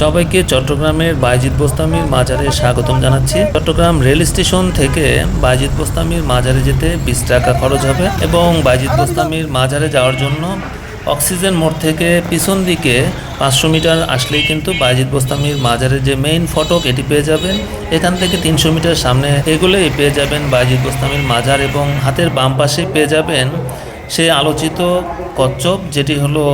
সবাইকে চট্টগ্রামের বাইজিৎ বোস্তামির মাজারে স্বাগতম জানাচ্ছি। চট্টগ্রাম রেল স্টেশন থেকে বাইজিৎ বোস্তামির মাজারে যেতে বিশ টাকা খরচ হবে এবং বাইজিৎ বোস্তামির মাজারে যাওয়ার জন্য অক্সিজেন মোড় থেকে পিছন দিকে পাঁচশো মিটার আসলেই কিন্তু বাইজিৎ বোস্তামির মাজারের যে মেইন ফটক, এটি পেয়ে যাবেন। এখান থেকে তিনশো মিটার সামনে এগুলোই পেয়ে যাবেন বাইজিৎ বোস্তামির মাজার এবং হাতের বাম পাশে পেয়ে যাবেন সেই আলোচিত কচ্ছপ, যেটি হলো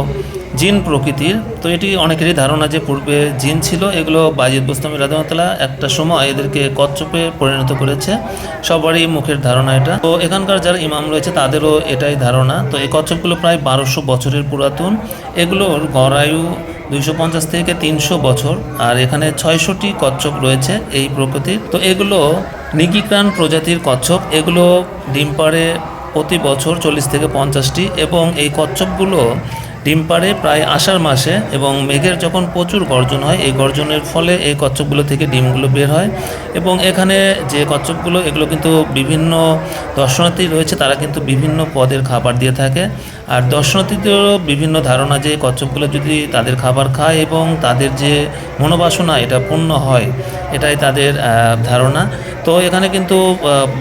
জিন প্রকৃতির। তো এটি অনেকেরই ধারণা যে পূর্বে জিন ছিল, এগুলো বাজিদ বুস্তামি রাদামতলা একটা সময় এদেরকে কচ্ছপে পরিণত করেছে। সবারই মুখের ধারণা এটা। তো এখানকার যারা ইমাম রয়েছে, তাদেরও এটাই ধারণা। তো এই কচ্ছপগুলো প্রায় বারোশো বছরের পুরাতন। এগুলোর গড়ায়ু দুইশো পঞ্চাশ থেকে তিনশো বছর, আর এখানে ছয়শটি কচ্ছপ রয়েছে এই প্রকৃতির। তো এগুলো নিকিক্রান প্রজাতির কচ্ছপ। এগুলো ডিম পাড়ে প্রতি বছর চল্লিশ থেকে পঞ্চাশটি, এবং এই কচ্ছপগুলো ডিম পাড়ে প্রায় আষাঢ় মাসে এবং মেঘের যখন প্রচুর গর্জন হয়, এই গর্জনের ফলে এই কচ্ছপগুলো থেকে ডিমগুলো বের হয় এবং এখানে যে কচ্ছপগুলো, এগুলো কিন্তু বিভিন্ন দর্শনার্থী রয়েছে, তারা কিন্তু বিভিন্ন পদের খাবার দিয়ে থাকে। আর দর্শনার্থীদেরও বিভিন্ন ধারণা যে কচ্ছপগুলো যদি তাদের খাবার খায় এবং তাদের যে মনোবাসনা, এটা পূর্ণ হয়, এটাই তাদের ধারণা। তো এখানে কিন্তু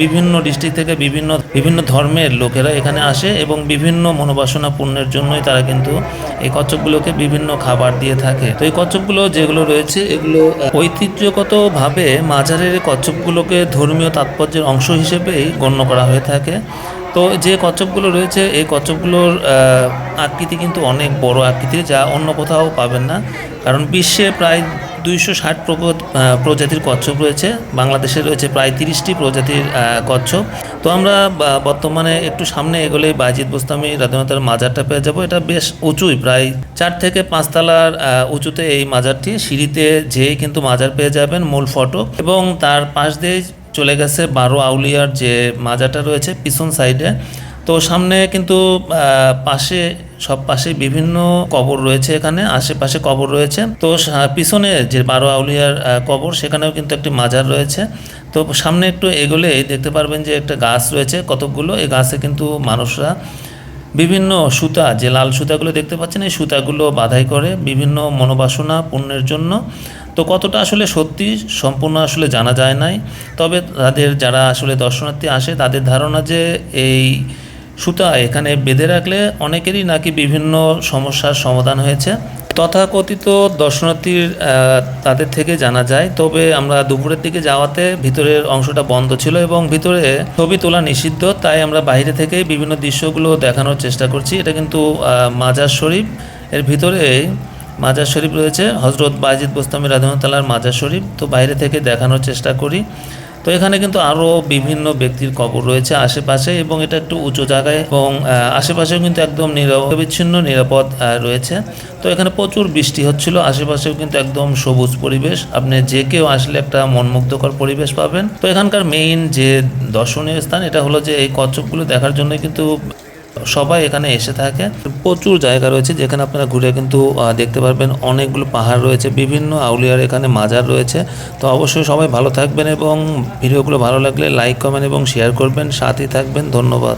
বিভিন্ন ডিস্ট্রিক্ট থেকে বিভিন্ন বিভিন্ন ধর্মের লোকেরা এখানে আসে এবং বিভিন্ন মনোবাসনা পূর্ণের জন্যই তারা কিন্তু এই কচ্ছপগুলোকে বিভিন্ন খাবার দিয়ে থাকে। তো এই কচ্ছপগুলো যেগুলো রয়েছে, এগুলো ঐতিহ্যগতভাবে মাজারের কচ্ছপগুলোকে ধর্মীয় তাৎপর্যের অংশ হিসেবেই গণ্য করা হয়ে থাকে। তো যে কচ্ছপগুলো রয়েছে, এই কচ্ছপগুলোর আকৃতি কিন্তু অনেক বড় আকৃতি যা অন্য কোথাও পাবেন না। কারণ বিশ্বে প্রায় দুইশো ষাট প্রজাতির কচ্ছপ রয়েছে। বাংলাদেশে রয়েছে প্রায় তিরিশটি প্রজাতির কচ্ছপ। তো আমরা বর্তমানে একটু সামনে এগোলে বাজিদ বোস্তামি রাধানাথের মাজারটা পেয়ে যাব। এটা বেশ উঁচুই, প্রায় চার থেকে পাঁচতলার উঁচুতে এই মাজারটি। সিঁড়িতে যেয়ে কিন্তু মাজার পেয়ে যাবেন, মূল ফটক এবং তার পাশ দিয়ে চলে গেছে বারো আউলিয়ার যে মাজারটা রয়েছে, পিছন সাইডে। তো সামনে কিন্তু পাশে, সব পাশে বিভিন্ন কবর রয়েছে এখানে, আশেপাশে কবর রয়েছে। তো পিছনে যে বারো আউলিয়ার কবর, সেখানেও কিন্তু একটি মাজার রয়েছে। তো সামনে একটু এগোলে দেখতে পারবেন যে একটা গাছ রয়েছে কতকগুলো। এই গাছে কিন্তু মানুষরা বিভিন্ন সুতা, যে লাল সুতাগুলো দেখতে পাচ্ছেন, এই সুতাগুলো বাধাই করে বিভিন্ন মনোবাসনা পূর্ণের জন্য। তো কতটা আসলে সত্যি, সম্পূর্ণ আসলে জানা যায় নাই। তবে তাদের যারা আসলে দর্শনার্থী আসে, তাদের ধারণা যে এই সুতা এখানে বেঁধে রাখলে অনেকেরই নাকি বিভিন্ন সমস্যার সমাধান হয়েছে। তথাকথিত দর্শনার্থীর তাদের থেকে জানা যায়, তবে আমরা দুপুরের দিকে যাওয়াতে ভিতরের অংশটা বন্ধ ছিল এবং ভিতরে ছবি তোলা নিষিদ্ধ, তাই আমরা বাইরে থেকে বিভিন্ন দৃশ্যগুলো দেখানোর চেষ্টা করছি। এটা কিন্তু মাজার শরীফ। এর ভিতরে মাজার শরীফ রয়েছে। হজরত বাজিদ বোস্তামি রাধনতালার মাজার শরীফ। তো বাইরে থেকে দেখানোর চেষ্টা করি। তো এখানে কিন্তু আরও বিভিন্ন ব্যক্তির কবর রয়েছে আশেপাশে এবং এটা একটু উঁচু জায়গায় এবং আশেপাশেও কিন্তু একদম নিরবিচ্ছিন্ন নিরাপদ রয়েছে। তো এখানে প্রচুর বৃষ্টি হচ্ছিল, আশেপাশেও কিন্তু একদম সবুজ পরিবেশ। আপনি যে কেউ আসলে একটা মনমুগ্ধকর পরিবেশ পাবেন। তো এখানকার মেইন যে দর্শনীয় স্থান, এটা হলো যে এই কচ্ছপগুলো দেখার জন্য কিন্তু সবাই এখানে এসে থাকে। প্রচুর জায়গা রয়েছে যেখানে আপনারা ঘুরে কিন্তু দেখতে পারবেন। অনেকগুলো পাহাড় রয়েছে, বিভিন্ন আউলিয়ার এখানে মাজার রয়েছে। তো অবশ্যই সবাই ভালো থাকবেন এবং ভিডিওগুলো ভালো লাগলে লাইক, কমেন্ট এবং শেয়ার করবেন। সাথেই থাকবেন, ধন্যবাদ।